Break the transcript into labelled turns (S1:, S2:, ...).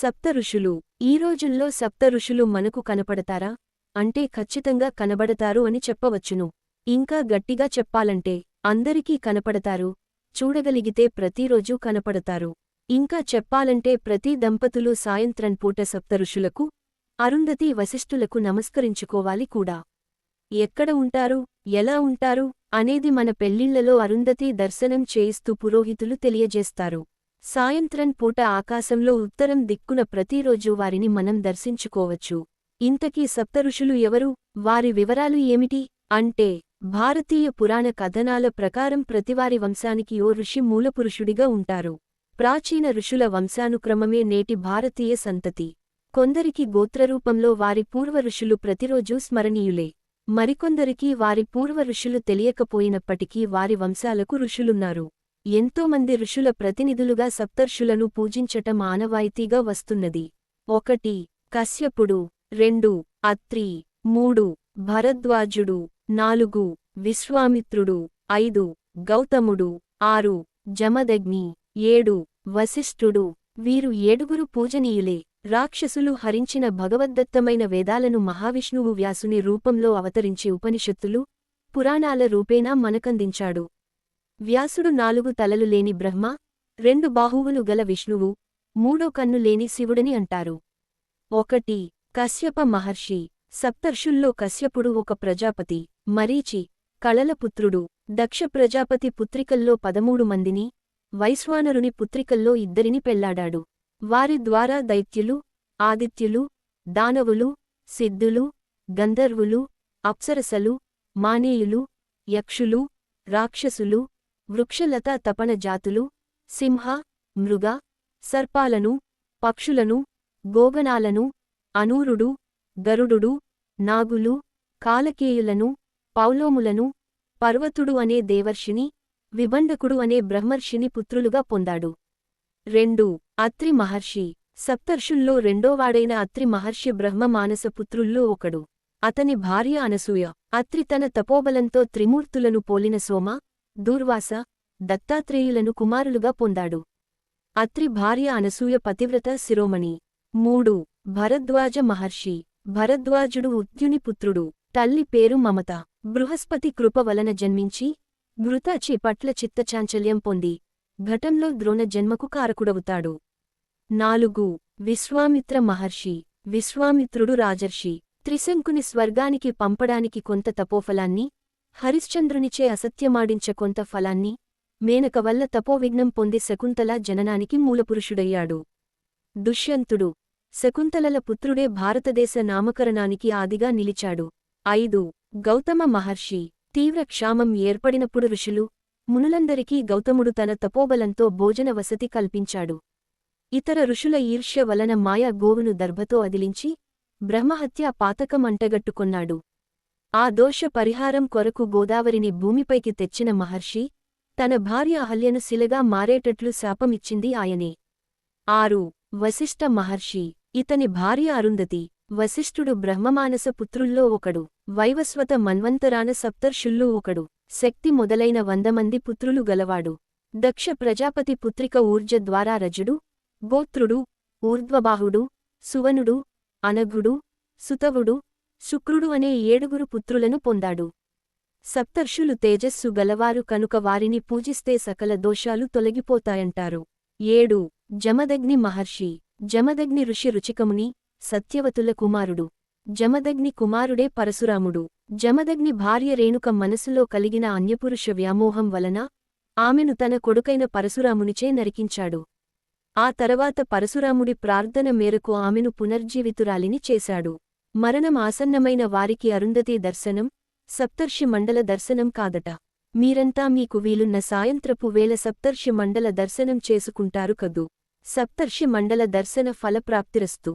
S1: సప్తఋషులు ఈ రోజుల్లో సప్తఋషులు మనకు కనపడతారా? అంటే ఖచ్చితంగా కనబడతారు అని చెప్పవచ్చును. ఇంకా గట్టిగా చెప్పాలంటే అందరికీ కనపడతారు. చూడగలిగితే ప్రతిరోజూ కనపడతారు. ఇంకా చెప్పాలంటే ప్రతి దంపతులు సాయంత్రం పూట సప్తఋషులకు అరుంధతి వశిష్ఠులకు నమస్కరించుకోవాలి కూడా. ఎక్కడ ఉంటారు? ఎలా ఉంటారు? అనేది మన పెళ్ళిళ్ళలో అరుంధతి దర్శనం చేయిస్తూ పురోహితులు తెలియజేస్తారు. సాయంత్రం పూట ఆకాశంలో ఉత్తరం దిక్కున ప్రతిరోజూ వారిని మనం దర్శించుకోవచ్చు. ఇంతకీ సప్తఋషులు ఎవరు? వారి వివరాలు ఏమిటి? అంటే భారతీయ పురాణ కథనాల ప్రకారం ప్రతివారి వంశానికి ఓ ఋషి మూలపురుషుడిగా ఉంటారు. ప్రాచీన ఋషుల వంశానుక్రమమే నేటి భారతీయ సంతతి. కొందరికి గోత్రరూపంలో వారి పూర్వ ఋషులు ప్రతిరోజూ స్మరణీయులే. మరికొందరికి వారి పూర్వ ఋషులు తెలియకపోయినప్పటికీ వారి వంశాలకు ఋషులున్నారు. ఎంతోమంది ఋషుల ప్రతినిధులుగా సప్తర్షులను పూజించటం ఆనవాయితీగా వస్తున్నది. ఒకటి కశ్యపుడు. రెండు అత్రి. మూడు భరద్వాజుడు. నాలుగు విశ్వామిత్రుడు. ఐదు గౌతముడు. ఆరు జమదగ్ని. ఏడు వశిష్ఠుడు. వీరు ఏడుగురు పూజనీయులే. రాక్షసులు హరించిన భగవద్దత్తమైన వేదాలను మహావిష్ణువు వ్యాసుని రూపంలో అవతరించి ఉపనిషత్తులు పురాణాల రూపేణా మనకందించాడు. వ్యాసుడు నాలుగు తలలు లేని బ్రహ్మ రెండు బాహువులు గల విష్ణువు మూడో కన్ను లేని శివుడని అంటారు. ఒకటి కశ్యప మహర్షి సప్తర్షుల్లో కశ్యపుడు ఒక ప్రజాపతి మరీచి కళలపుత్రుడు దక్ష ప్రజాపతి పుత్రికల్లో పదమూడు మందిని వైశ్వానరుని పుత్రికల్లో ఇద్దరిని పెళ్ళాడాడు. వారి ద్వారా దైత్యులు ఆదిత్యులు దానవులు సిద్ధులు గంధర్వులు అప్సరసలు మానేయులు యక్షులు రాక్షసులు వృక్షలత తపన జాతులు సింహ మృగ సర్పాలను పక్షులను గోగనాలను అనూరుడు గరుడుడు నాగులు కాలకేయులను పౌలోములను పర్వతుడు అనే దేవర్షిని విభండకుడు అనే బ్రహ్మర్షిని పుత్రులుగా పొందాడు. రెండు అత్రి మహర్షి. సప్తర్షుల్లో రెండోవాడైన అత్రి మహర్షి బ్రహ్మ మానస పుత్రుల్లో ఒకడు. అతని భార్య అనసూయ. అత్రి తన తపోబలంతో త్రిమూర్తులను పోలిన సోమ దూర్వాస దత్తాత్రేయులను కుమారులుగా పొందాడు. అత్రి భార్య అనసూయ పతివ్రత శిరోమణి. మూడు. భరద్వాజ మహర్షి. భరద్వాజుడు ఉత్యుని పుత్రుడు. తల్లి పేరు మమత. బృహస్పతి కృప వలన జన్మించి మృతాచి పట్ల చిత్తచాంచల్యం పొంది ఘటంలో ద్రోణ జన్మకు కారకుడవుతాడు. నాలుగు. విశ్వామిత్ర మహర్షి. విశ్వామిత్రుడు రాజర్షి. త్రిశంకుని స్వర్గానికి పంపడానికి కొంత తపోఫలాన్ని హరిశ్చంద్రునిచే అసత్యమాడించ కొంత ఫలాన్ని మేనక వల్ల తపోవిఘ్నం పొంది శకుంతల జననానికి మూలపురుషుడయ్యాడు. దుష్యంతుడు. శకుంతలల పుత్రుడే భారతదేశ నామకరణానికి ఆదిగా నిలిచాడు. ఐదు. గౌతమ మహర్షి. తీవ్ర క్షామం ఏర్పడినప్పుడు ఋషులు మునులందరికీ గౌతముడు తన తపోబలంతో భోజన వసతి కల్పించాడు. ఇతర ఋషుల ఈర్ష్య వలన మాయా గోవును దర్భతో అదిలించి బ్రహ్మహత్యా పాతకం అంటగట్టుకొన్నాడు. ఆ దోష పరిహారం కొరకు గోదావరిని భూమిపైకి తెచ్చిన మహర్షి తన భార్య అహల్యను శిలగా మారేటట్లు శాపమిచ్చింది ఆయనే. ఆరు వశిష్ఠ మహర్షి ఇతని భార్య అరుంధతి వశిష్ఠుడు బ్రహ్మమానస పుత్రుల్లో ఒకడు వైవస్వత మన్వంతరాన సప్తర్షుల్లో ఒకడు శక్తి మొదలైన వందమంది పుత్రులు గలవాడు. దక్ష ప్రజాపతి పుత్రిక ఊర్జ ద్వారా రజుడు గోత్రుడు ఊర్ధ్వబాహుడు సువనుడు అనఘుడు సుతవుడు శుక్రుడు అనే ఏడుగురు పుత్రులను పొందాడు. సప్తర్షులు తేజస్సు గలవారు కనుక వారిని పూజిస్తే సకల దోషాలు తొలగిపోతాయంటారు. ఏడు. జమదగ్ని మహర్షి. జమదగ్ని ఋషి రుచికముని సత్యవతుల కుమారుడు. జమదగ్ని కుమారుడే పరశురాముడు. జమదగ్ని భార్య రేణుక మనసులో కలిగిన అన్యపురుష వ్యామోహం వలన ఆమెను తన కొడుకైన పరశురామునిచే నరికించాడు. ఆ తర్వాత పరశురాముడి ప్రార్థన మేరకు ఆమెను పునర్జీవితురాలిని చేశాడు. మరణం ఆసన్నమైన వారికి అరుంధతి దర్శనం సప్తర్షి మండల దర్శనం కాదట. మీరంతా మీకు వీలున్న సాయంత్రపు వేళ సప్తర్షి మండల దర్శనం చేసుకుంటారు కదూ. సప్తర్షి మండల దర్శన ఫలప్రాప్తిరస్తు.